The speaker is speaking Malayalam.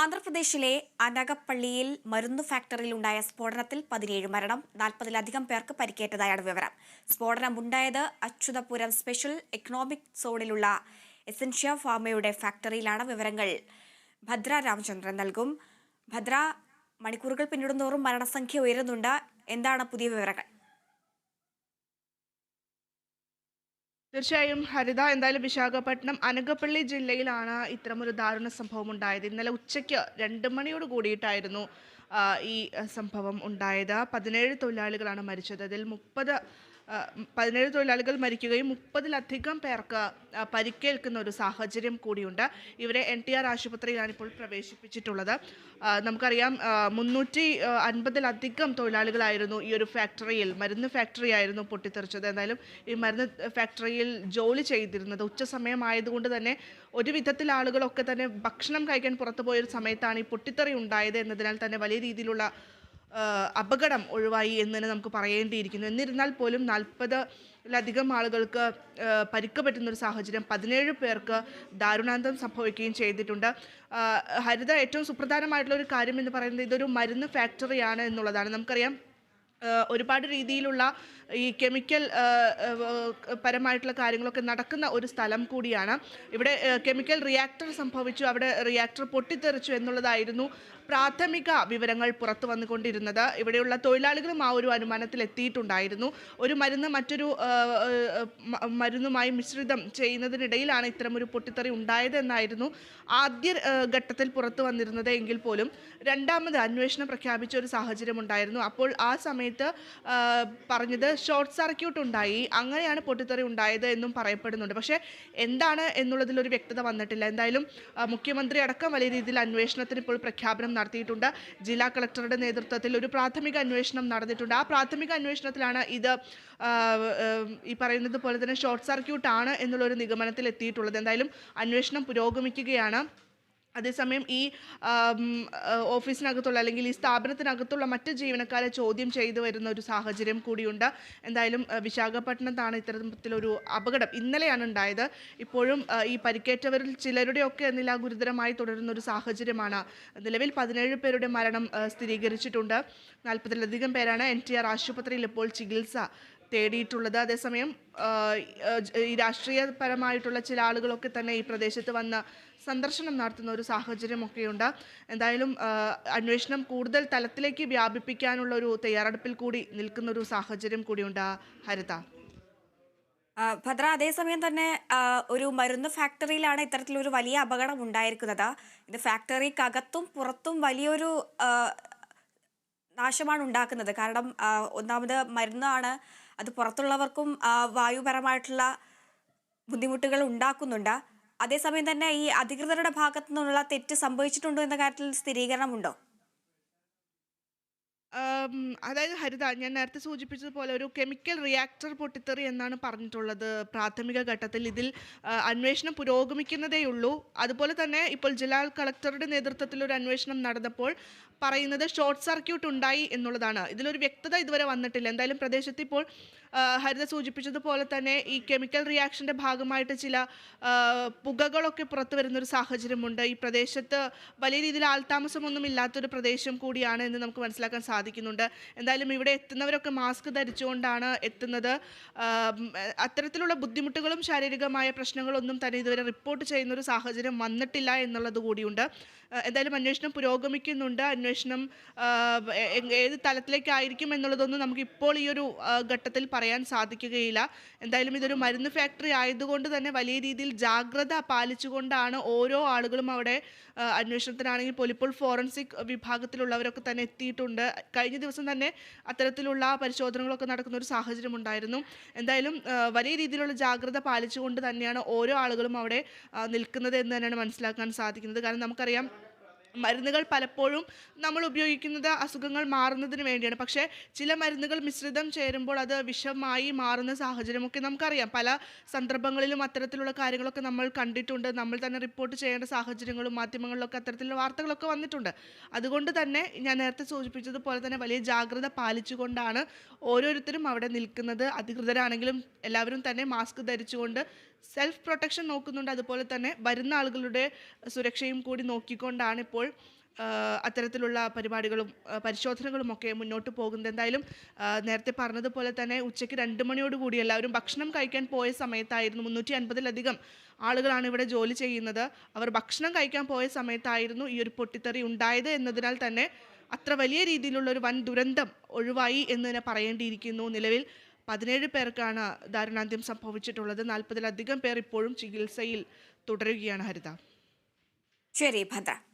ആന്ധ്രാപ്രദേശിലെ അനകപ്പള്ളിയിൽ മരുന്നു ഫാക്ടറിയിലുണ്ടായ സ്ഫോടനത്തിൽ പതിനേഴ് മരണം നാൽപ്പതിലധികം പേർക്ക് പരിക്കേറ്റതായാണ് വിവരം. സ്ഫോടനമുണ്ടായത് അച്യുതപുരം സ്പെഷ്യൽ എക്കണോമിക് സോണിലുള്ള എസൻഷ്യ ഫാർമയുടെ ഫാക്ടറിയിലാണ് വിവരങ്ങൾ. ഭദ്ര രാമചന്ദ്രൻ നൽകും. ഭദ്ര മണിക്കൂറുകൾ പിന്നിടുന്നോറും മരണസംഖ്യ ഉയരുന്നുണ്ട്. എന്താണ് പുതിയ വിവരങ്ങൾ? തീർച്ചയായും ഹരിത എന്തായാലും വിശാഖപട്ടണം അനകപ്പള്ളി ജില്ലയിലാണ് ഇത്തരമൊരു ദാരുണ സംഭവം ഉണ്ടായത്. ഇന്നലെ ഉച്ചയ്ക്ക് രണ്ട് മണിയോട് കൂടിയിട്ടായിരുന്നു ഈ സംഭവം ഉണ്ടായത്. പതിനേഴ് തൊഴിലാളികളാണ് മരിച്ചത്. അതിൽ മുപ്പത് പതിനേഴ് തൊഴിലാളികൾ മരിക്കുകയും മുപ്പതിലധികം പേർക്ക് പരിക്കേൽക്കുന്ന ഒരു സാഹചര്യം കൂടിയുണ്ട്. ഇവരെ എൻ ടി ആർ ആശുപത്രിയിലാണ് ഇപ്പോൾ പ്രവേശിപ്പിച്ചിട്ടുള്ളത്. നമുക്കറിയാം മുന്നൂറ്റി അൻപതിലധികം തൊഴിലാളികളായിരുന്നു ഈ ഒരു ഫാക്ടറിയിൽ മരുന്ന് ഫാക്ടറി ആയിരുന്നു പൊട്ടിത്തെറിച്ചത്. എന്തായാലും ഈ മരുന്ന് ഫാക്ടറിയിൽ ജോലി ചെയ്തിരുന്നത് ഉച്ച സമയമായതുകൊണ്ട് തന്നെ ഒരു വിധത്തിൽ ആളുകളൊക്കെ തന്നെ ഭക്ഷണം കഴിക്കാൻ പുറത്തു പോയൊരു സമയത്താണ് ഈ പൊട്ടിത്തെറി ഉണ്ടായത് എന്നതിനാൽ തന്നെ വലിയ രീതിയിലുള്ള അപകടം ഒഴിവായി എന്ന് തന്നെ നമുക്ക് പറയേണ്ടിയിരിക്കുന്നു. എന്നിരുന്നാൽ പോലും നാൽപ്പത് ലധികം ആളുകൾക്ക് പരിക്ക് പറ്റുന്ന ഒരു സാഹചര്യം പതിനേഴ് പേർക്ക് ദാരുണാന്തം സംഭവിക്കുകയും ചെയ്തിട്ടുണ്ട്. ഹരിത ഏറ്റവും സുപ്രധാനമായിട്ടുള്ള ഒരു കാര്യം എന്ന് പറയുന്നത് ഇതൊരു മരുന്ന് ഫാക്ടറിയാണ് എന്നുള്ളതാണ്. നമുക്കറിയാം ഒരുപാട് രീതിയിലുള്ള ഈ കെമിക്കൽ പരമായിട്ടുള്ള കാര്യങ്ങളൊക്കെ നടക്കുന്ന ഒരു സ്ഥലം കൂടിയാണ്. ഇവിടെ കെമിക്കൽ റിയാക്ടർ സംഭവിച്ചു അവിടെ റിയാക്ടർ പൊട്ടിത്തെറിച്ചു എന്നുള്ളതായിരുന്നു പ്രാഥമിക വിവരങ്ങൾ പുറത്തു വന്നുകൊണ്ടിരുന്നത്. ഇവിടെയുള്ള തൊഴിലാളികളും ആ ഒരു അനുമാനത്തിൽ എത്തിയിട്ടുണ്ടായിരുന്നു. ഒരു മരുന്ന് മറ്റൊരു മരുന്നുമായി മിശ്രിതം ചെയ്യുന്നതിനിടയിലാണ് ഇത്തരമൊരു പൊട്ടിത്തെറി ഉണ്ടായതെന്നായിരുന്നു ആദ്യ ഘട്ടത്തിൽ പുറത്തു വന്നിരുന്നത് എങ്കിൽ പോലും. രണ്ടാമത് അന്വേഷണം പ്രഖ്യാപിച്ച ഒരു സാഹചര്യം ഉണ്ടായിരുന്നു. അപ്പോൾ ആ സമയത്ത് പറഞ്ഞത് ഷോർട്ട് സർക്യൂട്ട് ഉണ്ടായി. അങ്ങനെയാണ് പൊട്ടിത്തെറി ഉണ്ടായത് എന്നും പറയപ്പെടുന്നുണ്ട്. പക്ഷേ എന്താണ് എന്നുള്ളതിൽ ഒരു വ്യക്തത വന്നിട്ടില്ല. എന്തായാലും മുഖ്യമന്ത്രി അടക്കം വലിയ രീതിയിൽ അന്വേഷണത്തിന് ഇപ്പോൾ പ്രഖ്യാപനം നടത്തിയിട്ടുണ്ട്. ജില്ലാ കളക്ടറുടെ നേതൃത്വത്തിൽ ഒരു പ്രാഥമിക അന്വേഷണം നടന്നിട്ടുണ്ട്. ആ പ്രാഥമിക അന്വേഷണത്തിലാണ് ഇത് ഈ പറയുന്നത് പോലെ തന്നെ ഷോർട്ട് സർക്യൂട്ട് ആണ് എന്നുള്ളൊരു നിഗമനത്തിൽ എത്തിയിട്ടുള്ളത് എന്തായാലും അന്വേഷണം പുരോഗമിക്കുകയാണ്. അതേസമയം ഈ ഓഫീസിനകത്തുള്ള അല്ലെങ്കിൽ ഈ സ്ഥാപനത്തിനകത്തുള്ള മറ്റ് ജീവനക്കാരെ ചോദ്യം ചെയ്തു വരുന്ന ഒരു സാഹചര്യം കൂടിയുണ്ട്. എന്തായാലും വിശാഖപട്ടണത്താണ് ഇത്തരത്തിലൊരു അപകടം ഇന്നലെയാണ് ഉണ്ടായത്. ഇപ്പോഴും ഈ പരിക്കേറ്റവരിൽ ചിലരുടെയൊക്കെ നില ഗുരുതരമായി തുടരുന്ന ഒരു സാഹചര്യമാണ്. നിലവിൽ പതിനേഴ് പേരുടെ മരണം സ്ഥിരീകരിച്ചിട്ടുണ്ട്. നാൽപ്പതിലധികം പേരാണ് എൻ ടി ആർ ആശുപത്രിയിൽ ഇപ്പോൾ ചികിത്സ തേടിയിട്ടുള്ളത്. അതേസമയം ഈ രാഷ്ട്രീയപരമായിട്ടുള്ള ചില ആളുകളൊക്കെ തന്നെ ഈ പ്രദേശത്ത് വന്ന് സന്ദർശനം നടത്തുന്ന ഒരു സാഹചര്യമൊക്കെയുണ്ട്. എന്തായാലും അന്വേഷണം കൂടുതൽ തലത്തിലേക്ക് വ്യാപിപ്പിക്കാനുള്ള ഒരു തയ്യാറെടുപ്പിൽ കൂടി നിൽക്കുന്ന ഒരു സാഹചര്യം കൂടിയുണ്ട്. ഹരിത. ഭദ്ര അതേസമയം തന്നെ ഒരു മരുന്ന് ഫാക്ടറിയിലാണ് ഇത്തരത്തിലൊരു വലിയ അപകടം ഉണ്ടായിരിക്കുന്നത്. ഇത് ഫാക്ടറിക്കകത്തും പുറത്തും വലിയൊരു നാശമാണ് ഉണ്ടാക്കുന്നത്. കാരണം ഒന്നാമത് മരുന്നാണ് അത് പുറത്തുള്ളവർക്കും വായുപരമായിട്ടുള്ള ബുദ്ധിമുട്ടുകൾ ഉണ്ടാക്കുന്നുണ്ട്. അതേസമയം തന്നെ ഈ അധികൃതരുടെ ഭാഗത്തു നിന്നുള്ള തെറ്റ് സംഭവിച്ചിട്ടുണ്ടോ എന്ന കാര്യത്തിൽ സ്ഥിരീകരണമുണ്ടോ? അതായത് ഹരിത ഞാൻ നേരത്തെ സൂചിപ്പിച്ചതുപോലെ ഒരു കെമിക്കൽ റിയാക്ടർ പൊട്ടിത്തെറി എന്നാണ് പറഞ്ഞിട്ടുള്ളത് പ്രാഥമിക ഘട്ടത്തിൽ. ഇതിൽ ആ, അന്വേഷണം പുരോഗമിക്കുന്നതേയുള്ളൂ അതുപോലെ തന്നെ ഇപ്പോൾ ജില്ലാ കളക്ടറുടെ നേതൃത്വത്തിൽ ഒരു അന്വേഷണം നടന്നപ്പോൾ പറയുന്നത് ഷോർട്ട് സർക്യൂട്ട് ഉണ്ടായി എന്നുള്ളതാണ്. ഇതിലൊരു വ്യക്തത ഇതുവരെ വന്നിട്ടില്ല. എന്തായാലും പ്രദേശത്ത് ഇപ്പോൾ ഹരിത സൂചിപ്പിച്ചതുപോലെ തന്നെ ഈ കെമിക്കൽ റിയാക്ഷന്റെ ഭാഗമായിട്ട് ചില പുകകളൊക്കെ പുറത്തു വരുന്നൊരു സാഹചര്യമുണ്ട്. ഈ പ്രദേശത്ത് വലിയ രീതിയിൽ ആൾതാമസമൊന്നും ഇല്ലാത്തൊരു പ്രദേശം കൂടിയാണ് എന്ന് നമുക്ക് മനസ്സിലാക്കാൻ സാധിക്കുന്നുണ്ട്. എന്തായാലും ഇവിടെ എത്തുന്നവരൊക്കെ മാസ്ക് ധരിച്ചുകൊണ്ടാണ് എത്തുന്നത്. അത്തരത്തിലുള്ള ബുദ്ധിമുട്ടുകളും ശാരീരികമായ പ്രശ്നങ്ങളൊന്നും തന്നെ ഇതുവരെ റിപ്പോർട്ട് ചെയ്യുന്നൊരു സാഹചര്യം വന്നിട്ടില്ല എന്നുള്ളത് കൂടിയുണ്ട്. എന്തായാലും അന്വേഷണം പുരോഗമിക്കുന്നുണ്ട്. അന്വേഷണം ഏത് തലത്തിലേക്കായിരിക്കും എന്നുള്ളതൊന്നും നമുക്ക് ഇപ്പോൾ ഈ ഒരു ഘട്ടത്തിൽ പറയാൻ സാധിക്കുകയില്ല. എന്തായാലും ഇതൊരു മരുന്ന് ഫാക്ടറി ആയതുകൊണ്ട് തന്നെ വലിയ രീതിയിൽ ജാഗ്രത പാലിച്ചുകൊണ്ടാണ് ഓരോ ആളുകളും അവിടെ അന്വേഷണത്തിനാണെങ്കിൽ പോലും ഇപ്പോൾ ഫോറൻസിക് വിഭാഗത്തിലുള്ളവരൊക്കെ തന്നെ എത്തിയിട്ടുണ്ട്. കഴിഞ്ഞ ദിവസം തന്നെ അത്തരത്തിലുള്ള പരിശോധനകളൊക്കെ നടക്കുന്ന ഒരു സാഹചര്യം ഉണ്ടായിരുന്നു. എന്തായാലും വലിയ രീതിയിലുള്ള ജാഗ്രത പാലിച്ചുകൊണ്ട് തന്നെയാണ് ഓരോ ആളുകളും അവിടെ നിൽക്കുന്നത് എന്ന് തന്നെയാണ് മനസ്സിലാക്കാൻ സാധിക്കുന്നത്. കാരണം നമുക്കറിയാം മരുന്നുകൾ പലപ്പോഴും നമ്മൾ ഉപയോഗിക്കുന്നത് അസുഖങ്ങൾ മാറുന്നതിന് വേണ്ടിയാണ്. പക്ഷേ ചില മരുന്നുകൾ മിശ്രിതം ചേരുമ്പോൾ അത് വിഷമായി മാറുന്ന സാഹചര്യമൊക്കെ നമുക്കറിയാം. പല സന്ദർഭങ്ങളിലും അത്തരത്തിലുള്ള കാര്യങ്ങളൊക്കെ നമ്മൾ കണ്ടിട്ടുണ്ട്. നമ്മൾ തന്നെ റിപ്പോർട്ട് ചെയ്യേണ്ട സാഹചര്യങ്ങളും മാധ്യമങ്ങളിലൊക്കെ അത്തരത്തിലുള്ള വാർത്തകളൊക്കെ വന്നിട്ടുണ്ട്. അതുകൊണ്ട് തന്നെ ഞാൻ നേരത്തെ സൂചിപ്പിച്ചതുപോലെ തന്നെ വലിയ ജാഗ്രത പാലിച്ചുകൊണ്ടാണ് ഓരോരുത്തരും അവിടെ നിൽക്കുന്നത്. അധികൃതരാണെങ്കിലും എല്ലാവരും തന്നെ മാസ്ക് ധരിച്ചുകൊണ്ട് സെൽഫ് പ്രൊട്ടക്ഷൻ നോക്കുന്നുണ്ട്. അതുപോലെ തന്നെ വരുന്ന ആളുകളുടെ സുരക്ഷയും കൂടി നോക്കിക്കൊണ്ടാണ് ഇപ്പോൾ അത്തരത്തിലുള്ള പരിപാടികളും പരിശോധനകളും ഒക്കെ മുന്നോട്ട് പോകുന്നത്. എന്തായാലും നേരത്തെ പറഞ്ഞതുപോലെ തന്നെ ഉച്ചയ്ക്ക് രണ്ട് മണിയോടുകൂടി എല്ലാവരും ഭക്ഷണം കഴിക്കാൻ പോയ സമയത്തായിരുന്നു മുന്നൂറ്റി അൻപതിലധികം ആളുകളാണ് ഇവിടെ ജോലി ചെയ്യുന്നത്. അവർ ഭക്ഷണം കഴിക്കാൻ പോയ സമയത്തായിരുന്നു ഈ ഒരു പൊട്ടിത്തെറി ഉണ്ടായത് എന്നതിനാൽ തന്നെ അത്ര വലിയ രീതിയിലുള്ള ഒരു വൻ ദുരന്തം ഒഴിവായി എന്ന് തന്നെ പറയേണ്ടിയിരിക്കുന്നു. നിലവിൽ പതിനേഴ് പേർക്കാണ് ദാരുണാന്ത്യം സംഭവിച്ചിട്ടുള്ളത്. നാൽപ്പതിലധികം പേർ ഇപ്പോഴും ചികിത്സയിൽ തുടരുകയാണ് ഹരിത. ശരി ഭദ്ര.